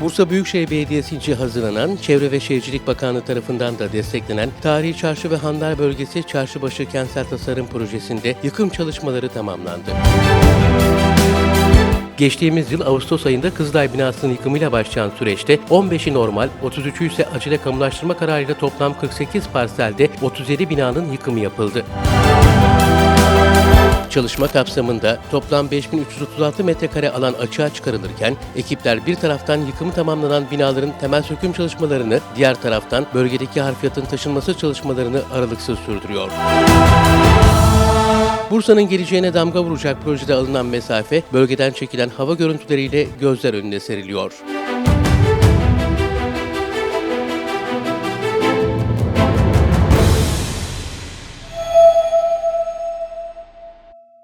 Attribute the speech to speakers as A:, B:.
A: Bursa Büyükşehir Belediyesi'nce hazırlanan, Çevre ve Şehircilik Bakanlığı tarafından da desteklenen Tarihi Çarşı ve Hanlar Bölgesi Çarşıbaşı Kentsel Tasarım Projesi'nde yıkım çalışmaları tamamlandı. Geçtiğimiz yıl Ağustos ayında Kızılay binasının yıkımıyla başlayan süreçte 15'i normal, 33'ü ise acele kamulaştırma kararıyla toplam 48 parselde 37 binanın yıkımı yapıldı. Çalışma kapsamında toplam 5336 metrekare alan açığa çıkarılırken ekipler bir taraftan yıkımı tamamlanan binaların temel söküm çalışmalarını, diğer taraftan bölgedeki harfiyatın taşınması çalışmalarını aralıksız sürdürüyor. Bursa'nın geleceğine damga vuracak projede alınan mesafe, bölgeden çekilen hava görüntüleriyle gözler önüne seriliyor.